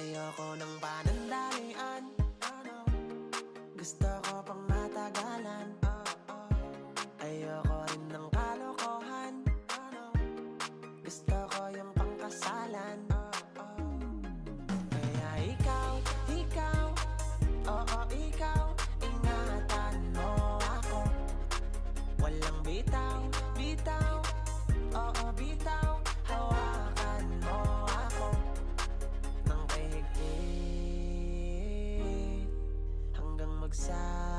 Ayoko ng panandalian. Gusto ko pang matagalan. Ayoko rin ng kalokohan. Gusto ko yung pangkasalan. Kaya ikaw, ikaw Oo, ikaw Ingatan mo ako. Walang bitaw, bitaw outside.